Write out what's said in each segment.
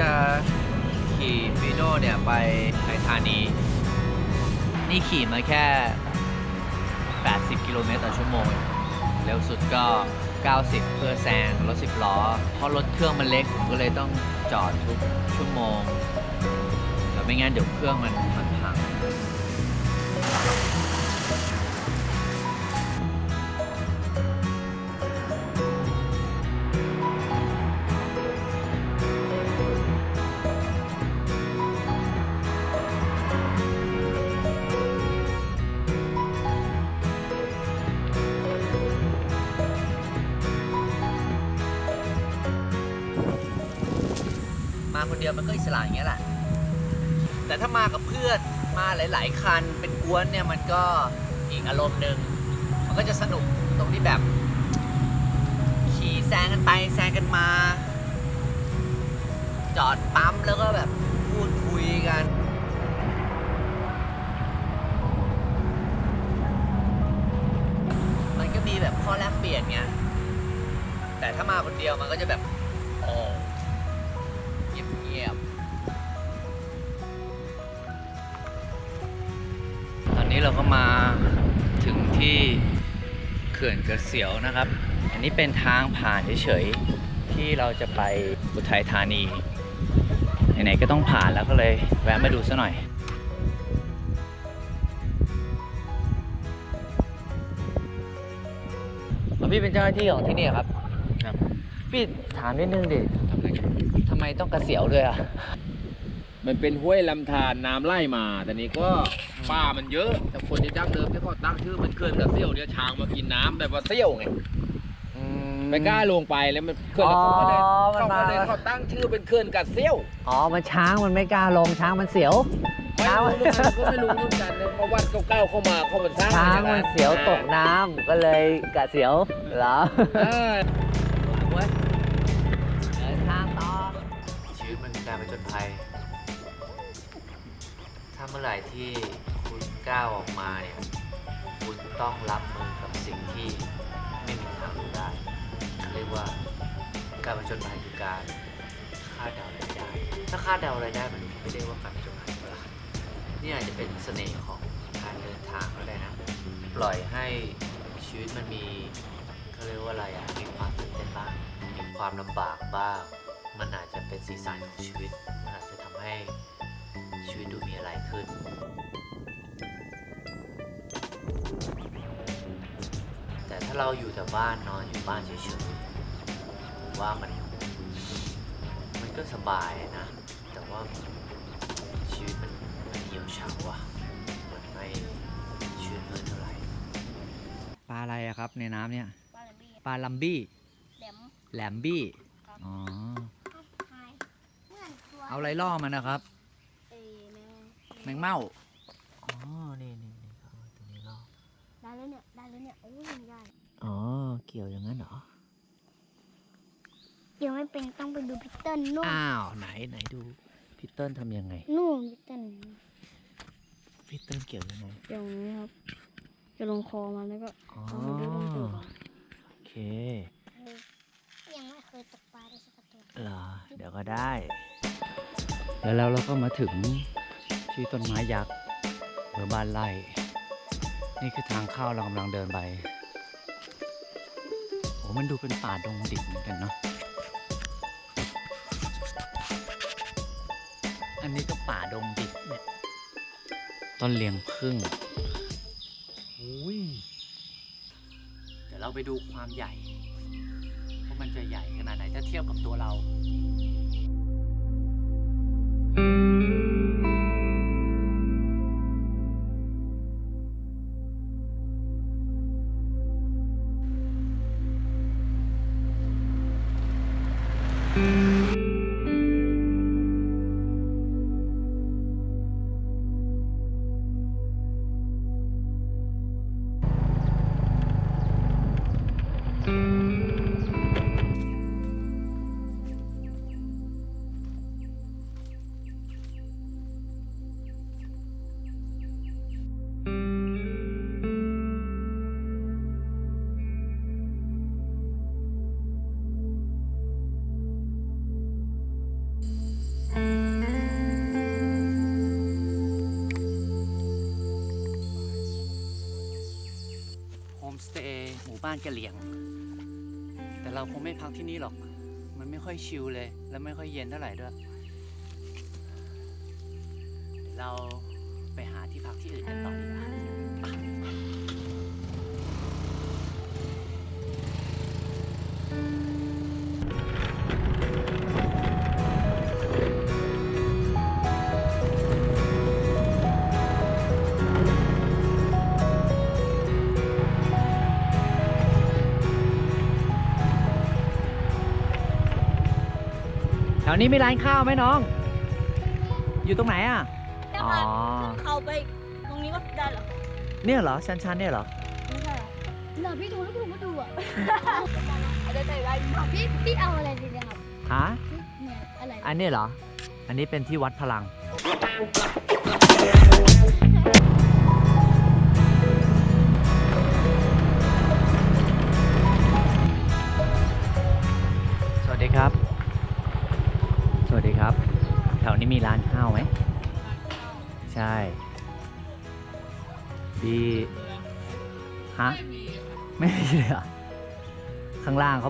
จะขี่ฟีโน่เนี่ยไปไทธานี นี่ขี่มาแค่ 80 กิโลเมตรต่อชั่วโมงเองเร็วสุดก็ 90 เพื่อแซงรถ 10 ล้อ เพราะรถเครื่องมันเล็ก ผมก็เลยต้องจอดทุกชั่วโมง แต่ไม่งั้นเดี๋ยวเครื่องมันมัน มาคนเดียวมันก็อิสระอย่างเงี้ยแหละ แต่ถ้ามากับเพื่อนมาหลาย ๆ คันเป็นกวนเนี่ยมันก็อีกอารมณ์หนึ่งมันก็จะสนุกตรงที่แบบ ขี่แซงกันไปแซงกันมา จอดปั๊มแล้วก็แบบพูดคุยกันมันก็มีแบบข้อแลกเปลี่ยนไงแต่ถ้ามาคนเดียวมันก็จะแบบ อนนี้เราก็มาถึงที่เขื่อนกระเสียวนะครับ อันนี้เป็นทางผ่านเฉยๆที่เราจะไปอุทัยธานีไหนๆก็ต้องผ่านแล้วก็เลยแวะมาดูซะหน่อยพี่เป็นเจ้าหน้าที่ของที่นี่เหรอครับ ครับ พี่ถามนิดนึงดิทำไมต้องกระเสียวด้วยอะ มันเป็นห้วยลำธารน้ำไหลมา แต่นี้ก็ป่ามันเยอะ แต่คนที่ดั้งเดิมที่เขาตั้งชื่อมันเขื่อนกระเซี่ยวเนี่ยช้างมากินน้ำแบบว่าเซี่ยวไงไม่กล้าลงไปแล้วมันเขื่อนเขาก็เลยอ๋อมันเขามาก็เลยเขาตั้งชื่อเป็นเขื่อนกระเซี่ยวอ๋อมันช้างมันไม่กล้าลงช้างมันเสียวไม่ช้างรู้เหมือนกันก็ไม่รู้เหมือนกันนะเพราะวัดเก้าๆเข้ามาเขามันสร้างช้างอย่มันเสียวตกน้ำก็เลยกระเสียวเหรอ เมื่อไหร่ที่คุณก้าวออกมาเนี่ย คุณต้องรับมือกับสิ่งที่ไม่มีทางรู้ได้ เรียกว่าการผจญภัยคือการคาดเดาอะไรไม่ได้ ถ้าคาดเดาอะไรได้มันไม่ได้ว่าการผจญภัยเปล่านี่อาจจะเป็นเสน่ห์ของการเดินทางก็ได้นะ ปล่อยให้ชีวิตมันมีเขาเรียกว่าอะไรอะมีความตื่นเต้นบ้าง มีความลำบากบ้าง มันอาจจะเป็นสีสันของชีวิต มันอาจจะทำให้ ชีวิตดูมีอะไรขึ้น แต่ถ้าเราอยู่แต่บ้านนอนอยู่บ้านเฉยๆผมว่ามัน มันก็สบายนะ แต่ว่าชีวิตมันมันเหี่ยวเฉาอะมันไม่ชื่นมื่นเท่าไหร่ปลาอะไรอะครับในน้ำเนี่ยปลาแหลมบี้ปลาลัมบี้แหลมแหลมบี้ครับอ๋อ คล้ายเหมือนตัวเอาอะไรล่อมันนะครับเอแมง แมงเม่าอ๋อ นี่นี่นี่เขาเอาตัวนี้ล่อได้แล้วเนี่ย ได้แล้วเนี่ย โอ้ยมันใหญ่อ๋อ เกี่ยวอย่างนั้นเหรอ เดี๋ยวไม่เป็นต้องไปดูพิตเติ้ลนู่นอ้าว ไหนไหนดูพี่เติ้ลทำยังไงนู่นพิตเติ้ลพี่เติ้ลเกี่ยวยังไงเดี๋ยวนี้ครับ จะลงคอมันแล้วก็อ๋อเอามาดูตรงตัวก่อนโอเคยังไม่เคยตกปลาได้สักตัวเหรอเดี๋ยวก็ได้ แล้วแล้วเราก็มาถึง ที่ต้นไม้ยักษ์เบอร์บ้านไร่นี่คือทางเข้าเรากำลังเดินไปโอ้มันดูเป็นป่าดงดิบเหมือนกันเนาะอันนี้ก็ป่าดงดิบเนี่ยต้นเลียงพึ่งอุ้ยเดี๋ยวเราไปดูความใหญ่ว่ามันจะใหญ่ขนาดไหนถ้าเทียบกับตัวเรา บ้านกะเหลี่ยง แต่เราคงไม่พักที่นี่หรอก มันไม่ค่อยชิลเลย และไม่ค่อยเย็นเท่าไหร่ด้วย วนี้มีร้านข้าวไหมน้อง อยู่ตรงไหนอะแต่อ๋อว่าขึ้นเขาไปตรงนี้ก็ได้เหรอ เนี่ยเหรอชันๆเนี่ยเหรอ ไม่ใช่เหรอเหรอพี่ดูแล้วพี่ดูมาดูอะอะไรแต่ไรพี่พี่เอาอะไรดีเนี่ยครับฮะ เนี่ยอะไรอันนี้เหรอ อันนี้เป็นที่วัดพลัง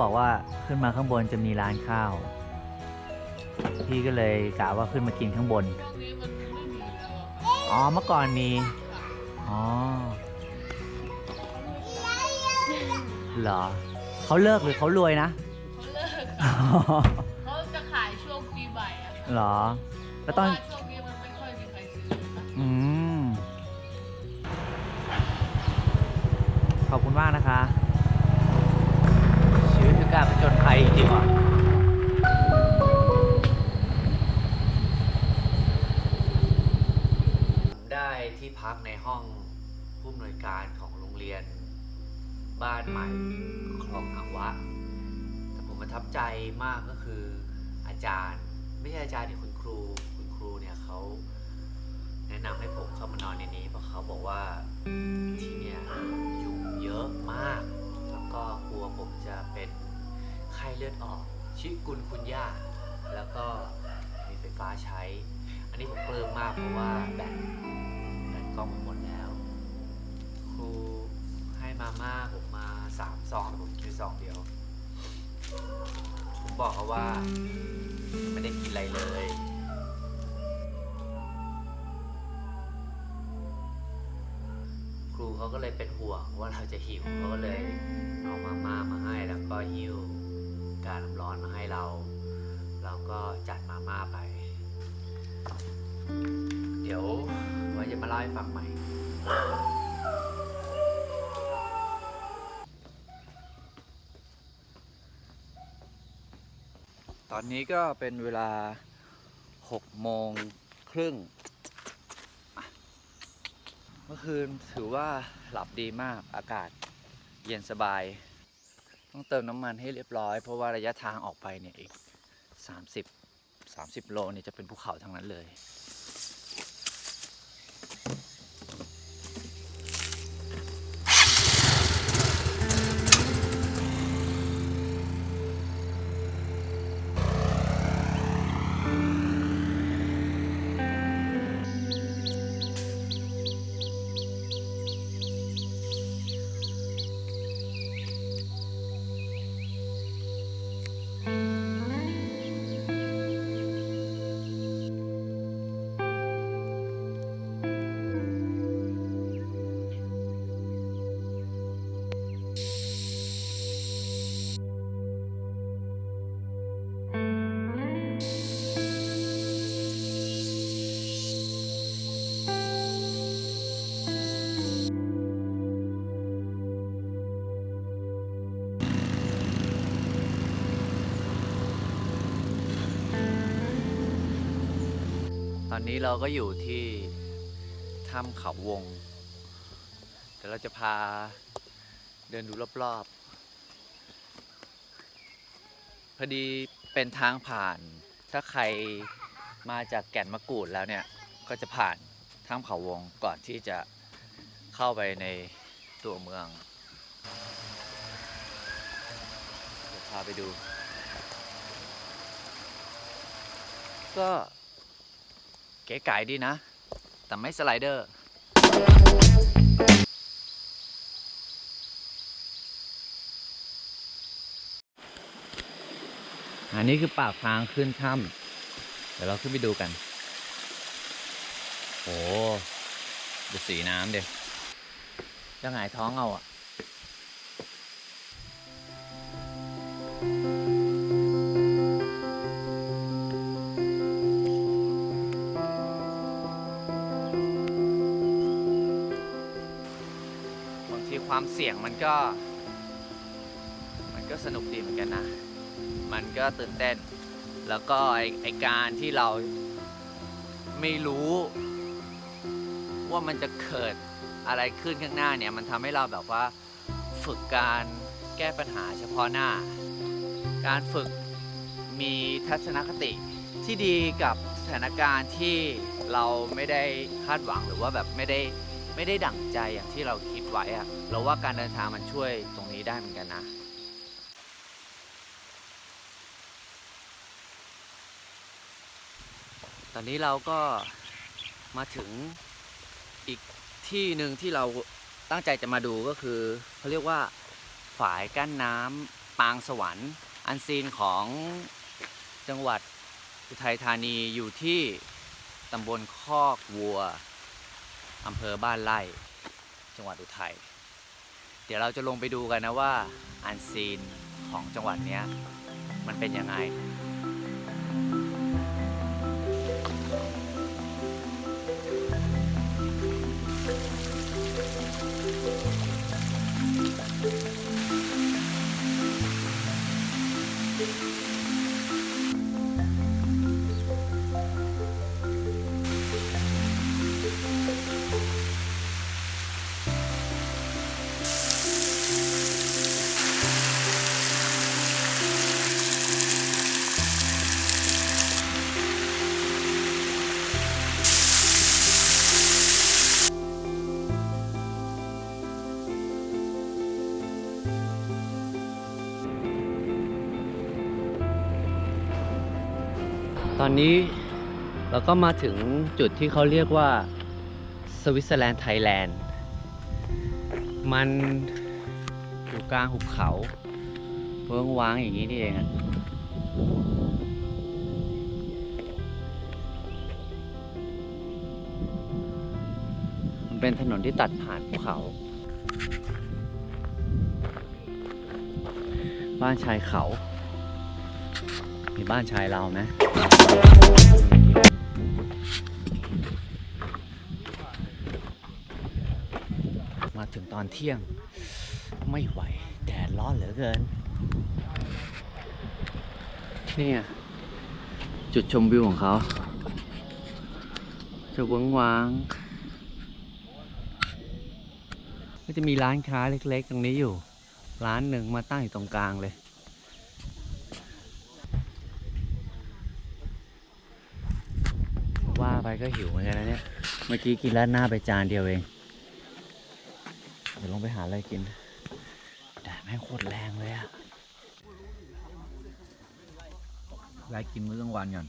บอกว่าขึ้นมาข้างบนจะมีร้านข้าว พี่ก็เลยกะว่าขึ้นมากินข้างบน อ๋อเมื่อก่อนมี อ๋อเหรอเขาเลิกหรือเขารวยนะเขาเลิกเขาจะขายช่วงปีใหม่อะค่ะเหรอแล้วเพตอราะนว่าช่วงนี้มันไม่ค่อยมีใครซื้อค่ะอืมขอบคุณมากนะคะาผจญภัยจริงๆว่ะได้ที่พักในห้องผู้อำนวยการของโรงเรียน บ้านใหม่คลองอังวะ แต่ผมประทับใจมากก็คืออาจารย์ ไม่ใช่อาจารย์เนี่ยคุณครู คุณครูเนี่ยเขาแนะนำให้ผมเข้ามานอนในนี้เพราะเขาบอกว่าที่เนี่ยยุงเยอะมาก แล้วก็กลัวผมจะเป็น ไข้เลือดออก ชิกุนคุณย่า แล้วก็มีไฟฟ้าใช้ อันนี้ผมปลื้มมากเพราะว่าแบตแบตกล้องหมดแล้ว ครูให้มาม่าผมมาสามซองแต่ผมกินซองเดียว ผมบอกเขาว่า ไม่ได้กินอะไรเลยครูเขาก็เลยเป็นห่วงว่าเราจะหิวเขาก็เลยเอามาม่ามาให้แล้วก็หิว กาน้ำร้อนมาให้เรา เราก็จัดมาม่าไป เดี๋ยวไว้จะมาเล่าให้ฟังใหม่ ตอนนี้ก็เป็นเวลา6โมงครึ่ง เมื่อคืนถือว่าหลับดีมากอากาศเย็นสบาย ต้องเติมน้ำมันให้เรียบร้อย เพราะว่าระยะทางออกไปเนี่ยอีก 30 30 โลเนี่ยจะเป็นภูเขาทางนั้นเลย อนนี้เราก็อยู่ที่ถ้ำเขาวงเดี๋ยวเราจะพาเดินดูรอบๆ พอดีเป็นทางผ่าน ถ้าใครมาจากแก่นมะกรูดแล้วเนี่ย ก็จะผ่านถ้ำเขาวงก่อนที่จะเข้าไปในตัวเมืองเดี๋ยวพาไปดู ก็ เก๋ไก่ดีนะ แต่ไม่สไลเดอร์ อันนี้คือปากทางขึ้นถ้ำเดี๋ยวเราขึ้นไปดูกัน โอ้ดูสีน้ำเด็กจะหงายท้องเอาอะ ก็ มันก็สนุกดีเหมือนกันนะ มันก็ตื่นเต้น แล้วก็ไอไอการที่เราไม่รู้ ว่ามันจะเกิดอะไรขึ้นข้างหน้าเนี่ย มันทำให้เราแบบว่าฝึกการแก้ปัญหาเฉพาะหน้า การฝึกมีทัศนคติที่ดีกับสถานการณ์ที่เราไม่ได้คาดหวังหรือว่าแบบไม่ได้ ไม่ได้ดั่งใจอย่างที่เราคิดไว้อะเราว่าการเดินทางมันช่วยตรงนี้ได้เหมือนกันนะ ตอนนี้เราก็มาถึงอีกที่หนึ่งที่เราตั้งใจจะมาดูก็คือเขาเรียกว่าฝายกั้นน้ำปางสวรรค์ อันซีนของจังหวัดอุทัยธานีอยู่ที่ตำบลคอกวัว อำเภอบ้านไร่จังหวัดอุทัยเดี๋ยวเราจะลงไปดูกันนะว่าอันซีนของจังหวัดนี้มันเป็นยังไง อนนี้เราก็มาถึงจุดที่เขาเรียกว่าสวิตเซอร์แลนด์ไทยแลนด์ มันอยู่กลางหุบเขาเวิ้งว้างอย่างนี้นี่เองอะมันเป็นถนนที่ตัดผ่านภูเขา บ้านชายเขา มีบ้านชายเราไหมมาถึงตอนเที่ยงไม่ไหว แดดร้อนเหลือเกิน นี่ไงจุดชมวิวของเขา จะเวิ้งว้างก็จะมีร้านค้าเล็กๆ ตรงนี้อยู่ ร้านหนึ่งมาตั้งอยู่ตรงกลางเลย ว่าไป ก็หิวเหมือนกันนะเนี่ย เมื่อกี้กินร้านหน้าไปจานเดียวเอง เดี๋ยวลงไปหาอะไรกินแดดแม่งโคตรแรงเลยอะแวะกินมื้อกลางวันก่อน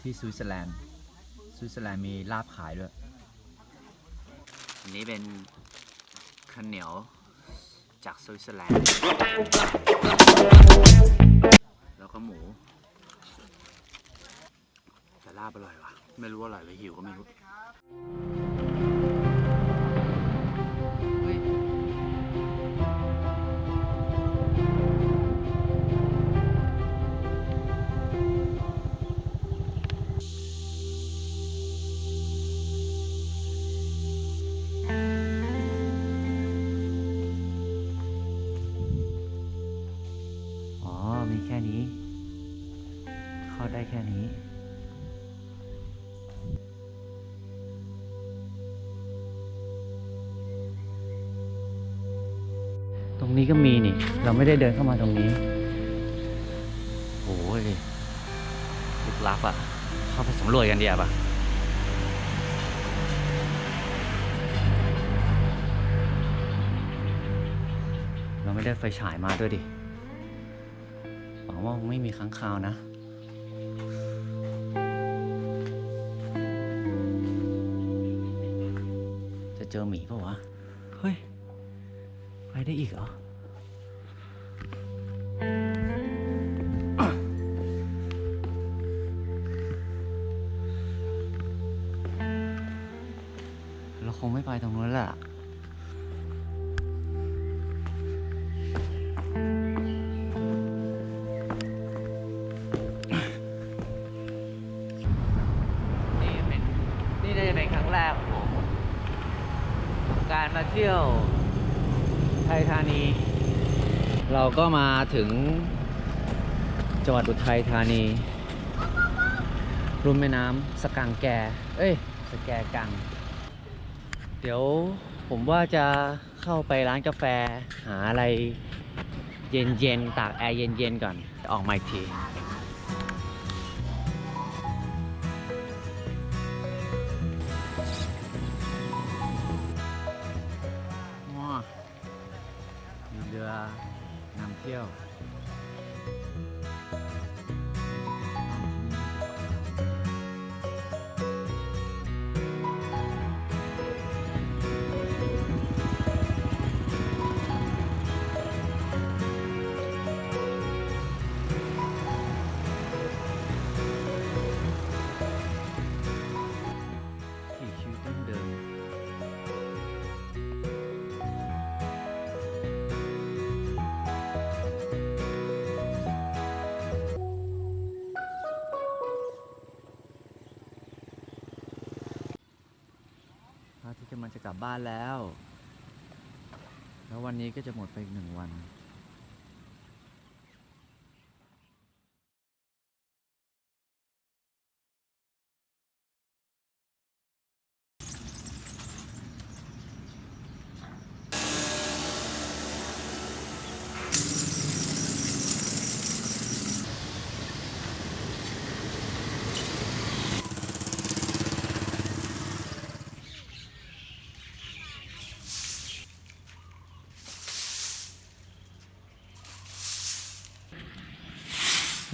ที่สวิตเซอร์แลนด์สวิตเซอร์แลนด์มีลาบขายด้วย อันนี้เป็นข้าวเหนียวจากสวิตเซอร์แลนด์ แล้วก็หมูแต่ลาบอร่อยว่ะ ไม่รู้ว่าอร่อยหรือหิวก็ไม่รู้ นี้ก็มีนี่ เราไม่ได้เดินเข้ามาตรงนี้โอ้ยลึกลับอะ่ะ เข้าไปสำรวจกันดีกว่าปะเราไม่ได้ไฟฉายมาด้วยดิหวังว่าไม่มีค้างคาวนะจะเจอหมีปะวะ เฮ้ย ไปได้อีกเหรอ เที่ยวไทยธานี เราก็มาถึงจังหวัดอุทัยธานี รุ่มแม่น้ำสกังแก เอ้ย สแกกัง เดี๋ยวผมว่าจะเข้าไปร้านกาแฟหาอะไรเย็นๆ ตากแอร์เย็นๆ ก่อน ออกมาอีกที บ้านแล้ว แล้ววันนี้ก็จะหมดไปอีกหนึ่งวัน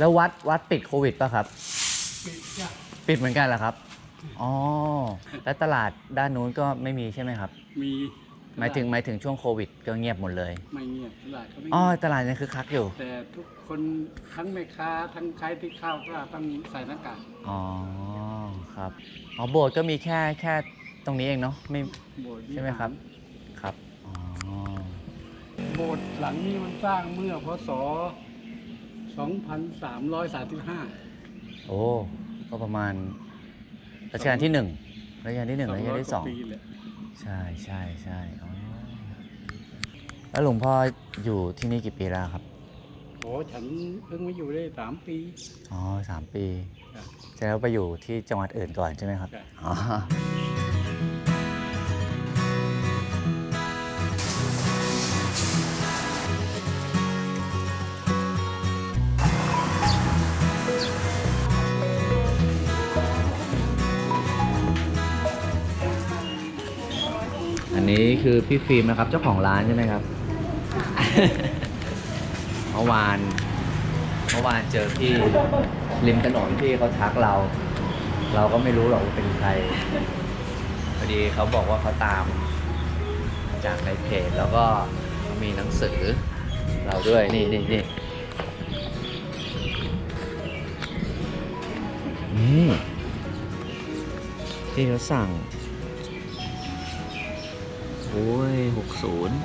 แล้ววัดวัดปิดโควิดป่ะครับปิดเหมือนกันเหรอครับ อ๋อ แล้วตลาดด้านนู้นก็ไม่มีใช่ไหมครับ มีหมายถึงหมายถึงช่วงโควิดก็เงียบหมดเลย ไม่เงียบตลาดก็ไม่อ๋อเงียบตลาดยังคือคักอยู่ แต่ทุกคนทั้งแม่ค้าทั้งใครที่เข้าก็ต้องใส่หน้ากาก อ๋อครับอ๋อโบสถ์ก็มีแค่แค่ตรงนี้เองเนาะไม่โบสถ์วิหาใช่ไหมครับครับอ๋อโบสถ์หลังนี้มันสร้างเมื่อพศ 2335 โอ้ก็ประมาณรัชกาลที่หนึ่งรัชกาลที่หนึ่งรัชกาลที่สอง200กว่าปีแหละใช่ใช่ใช่อ๋อแล้วหลวงพ่ออยู่ที่นี่กี่ปีแล้วครับ โอ้ฉันเพิ่งมาอยู่ได้ 3 ปี อ๋อสามปี ครับเสร็จแล้วไปอยู่ที่จังหวัดอื่นก่อนใช่ไหมครับ ใช่ อ๋อ คือพี่ฟิล์มนะครับ เจ้าของร้านใช่ไหมครับ เมื่อวาน เมื่อวานเจอพี่ริมถนนพี่เขาทักเรา เราก็ไม่รู้หรอกว่าเป็นใครพอดีเขาบอกว่าเขาตามจากในเพจแล้วก็มีหนังสือ เราด้วยนี่นี่นี่นี่ที่เขาสั่ง โอ้ยหกศูนย์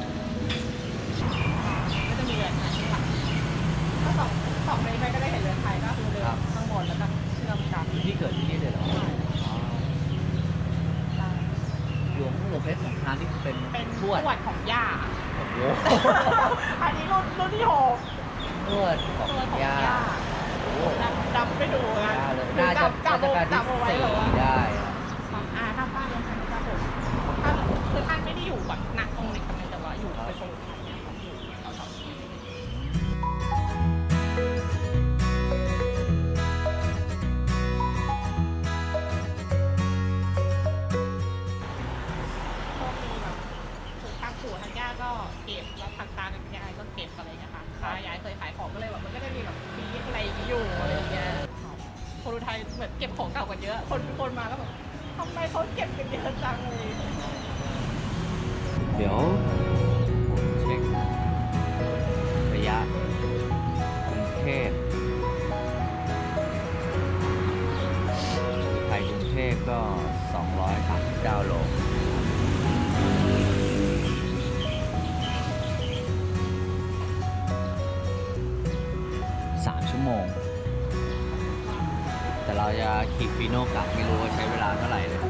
ก็จะมีเรือนไทยค่ะถ้าสองสองเมตรไปก็ได้เห็นเรือนไทยก็คือเรือข้างบนแล้วก็เชื่อมกัน ที่เกิดที่นี่เลยเหรอหลวงหลวงเพชรสงครามที่เป็นเป็นททววดดของย่า โอ้โหอันนี้รุ่นรุ่นที่หกทวดของทวดของย่าย่าโอ้โหดำดำไปดูกันย่าเลยน่าจะจับราชจับการเอาที่ไว้สี่เหรอวะได้อะ อ่าถ้าป้าเรือนไทยก็ผมท่านคื อท่านไม่ได้อยู่แบบหนักตรงในตำแหน่งแต่ว่าอยู่ไปชมไ3 ชั่วโมง แต่เราจะขี่ฟีโน่กลับไม่รู้ว่าใช้เวลาเท่าไหร่เลย